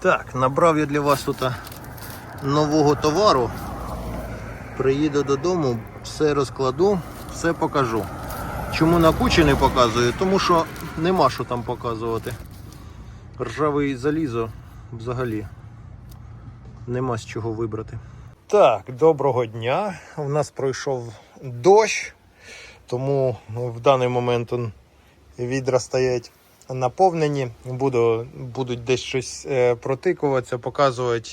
Так, набрав я для вас тут нового товару. Приїду додому, все розкладу, все покажу. Чому на кучі не показую? Тому що нема що там показувати. Ржавий залізо взагалі нема з чого вибрати. Так, доброго дня. У нас пройшов дощ, тому в даний момент відра стоять наповнені. Буду, будуть десь щось е, протикуватися, показувати.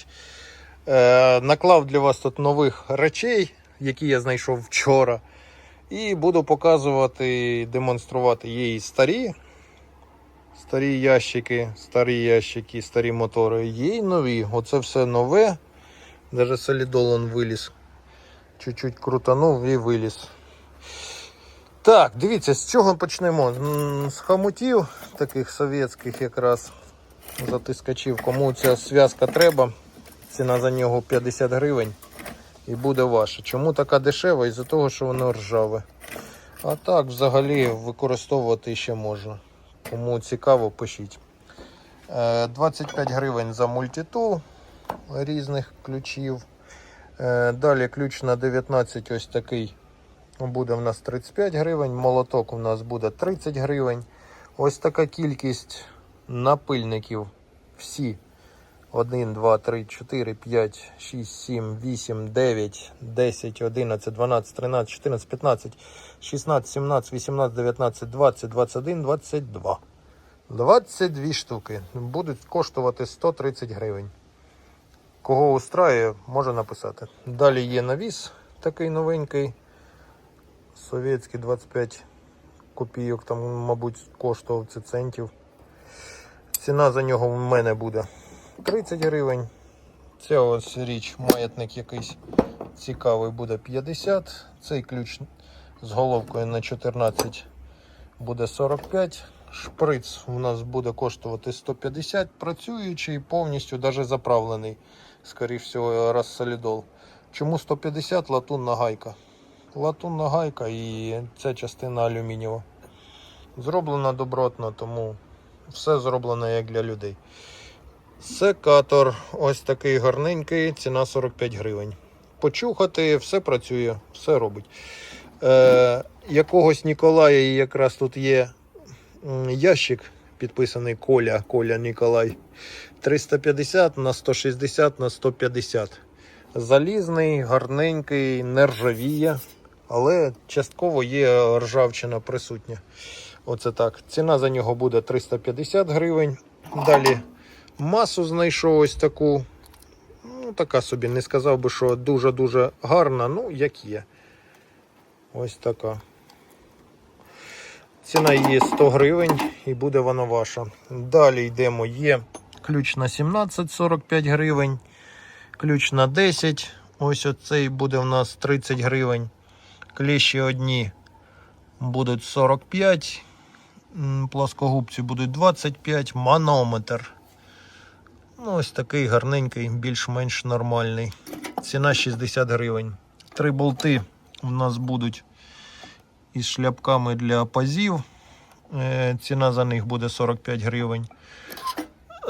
Е, наклав для вас тут нових речей, які я знайшов вчора. І буду показувати, демонструвати і старі. Старі ящики, старі ящики, старі мотори. Є нові. Оце все нове. Даже солідол он виліз. Чуть-чуть крутанув і виліз. Так, дивіться, з чого почнемо? З хамутів, таких совєтських якраз затискачів. Кому ця зв'язка треба, ціна за нього 50 гривень і буде ваша. Чому така дешева? Із-за того, що воно ржаве. А так, взагалі, використовувати ще можна. Кому цікаво, пишіть. Е, 25 гривень за мультитул різних ключів. Е, Далі ключ на 19 ось такий буде в нас 35 гривень. Молоток у нас буде 30 гривень. Ось така кількість напильників. Всі. 1, 2, 3, 4, 5, 6, 7, 8, 9, 10, 11, 12, 13, 14, 15, 16, 17, 18, 19, 20, 21, 22. 22 штуки. Будуть коштувати 130 гривень. Кого устраює, може написати. Далі є навіс такий новенький. Совєтський 25 копійок, там, мабуть, коштував це центів. Ціна за нього в мене буде 30 гривень. Це ось річ, маятник якийсь цікавий буде 50. Цей ключ з головкою на 14 буде 45. Шприц у нас буде коштувати 150, працюючий, повністю навіть заправлений, скоріш всього, розсолідол. Чому 150 латунна гайка? Латунна гайка і ця частина алюмінієва. Зроблена добротно, тому все зроблено як для людей. Секатор ось такий гарненький, ціна 45 гривень. Почухати, все працює, все робить. Е, якогось Ніколая якраз тут є ящик, підписаний Коля, Коля Ніколай. 350 на 160 на 150. Залізний, гарненький, не ржавіє, але частково є ржавчина присутня. Оце так. Ціна за нього буде 350 гривень. Далі масу знайшов ось таку. Ну, така собі, не сказав би, що дуже-дуже гарна, ну, як є. Ось така. Ціна її 100 гривень і буде вона ваша. Далі йдемо. Є ключ на 17 45 гривень. Ключ на 10. Ось оцей буде у нас 30 гривень. Кліщі одні будуть 45. Плоскогубці будуть 25. Манометр. Ну, ось такий гарненький, більш-менш нормальний. Ціна 60 гривень. Три болти у нас будуть із шляпками для пазів. Е, Ціна за них буде 45 гривень.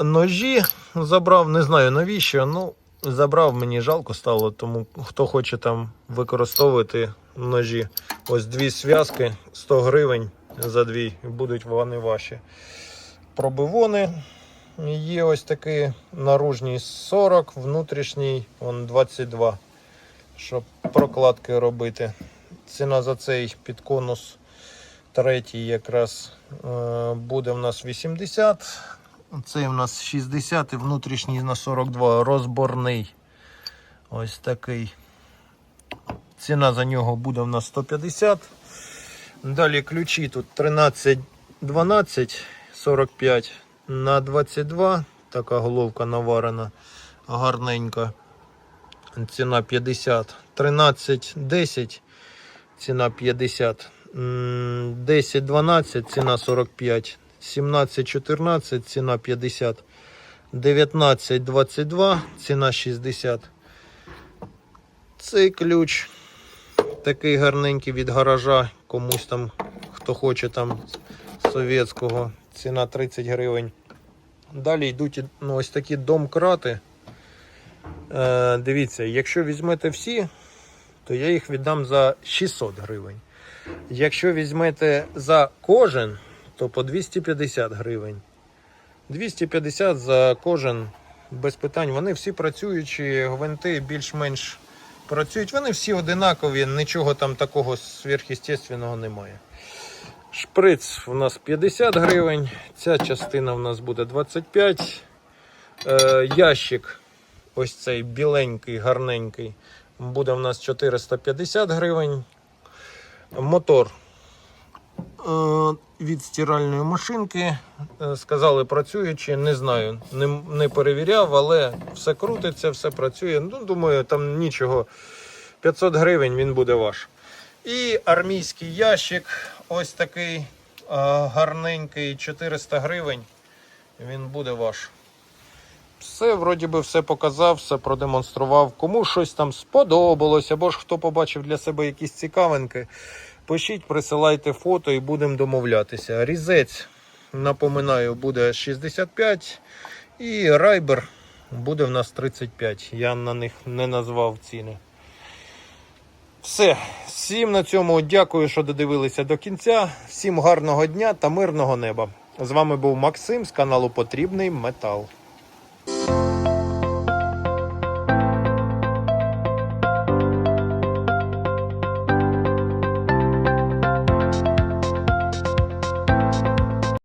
Ножі забрав, не знаю навіщо. Ну, забрав, мені жалко стало, тому хто хоче там використовувати ножі. Ось дві зв'язки, 100 гривень за дві, будуть вони ваші. Пробивони. Є ось такий наружній 40, внутрішній он 22, щоб прокладки робити. Ціна за цей під конус третій якраз е, буде в нас 80. Цей у нас 60 і внутрішній на 42 розборний. Ось такий. Ціна за нього буде в нас 150. Далі ключі тут 13, 12, 45 на 22. Така головка наварена гарненька. Ціна 50. 13, 10. Ціна 50. 10, 12, ціна 45. 17, 14, ціна 50. 19, 22, ціна 60. Цей ключ такий гарненький від гаража. Комусь там, хто хоче там совєтського. Ціна 30 гривень. Далі йдуть ну, ось такі домкрати. Е, дивіться, якщо візьмете всі, то я їх віддам за 600 гривень. Якщо візьмете за кожен, то по 250 гривень. 250 за кожен без питань. Вони всі працюючі, гвинти більш-менш працюють. Вони всі одинакові, нічого там такого сверхъестественного немає. Шприц у нас 50 гривень, ця частина у нас буде 25. Е, ящик, ось цей біленький, гарненький, буде у нас 450 гривень. Мотор від стиральної машинки. Е, Сказали, працюючи, не знаю, не, не перевіряв, але все крутиться, все працює. Ну, думаю, там нічого. 500 гривень він буде ваш. І армійський ящик, ось такий е, гарненький, 400 гривень. Він буде ваш. Все, вроді би, все показав, все продемонстрував. Кому щось там сподобалось, або ж хто побачив для себе якісь цікавинки, пишіть, присилайте фото і будемо домовлятися. Різець, напоминаю, буде 65 і райбер буде в нас 35. Я на них не назвав ціни. Все, всім на цьому дякую, що додивилися до кінця. Всім гарного дня та мирного неба. З вами був Максим з каналу Потрібний Метал.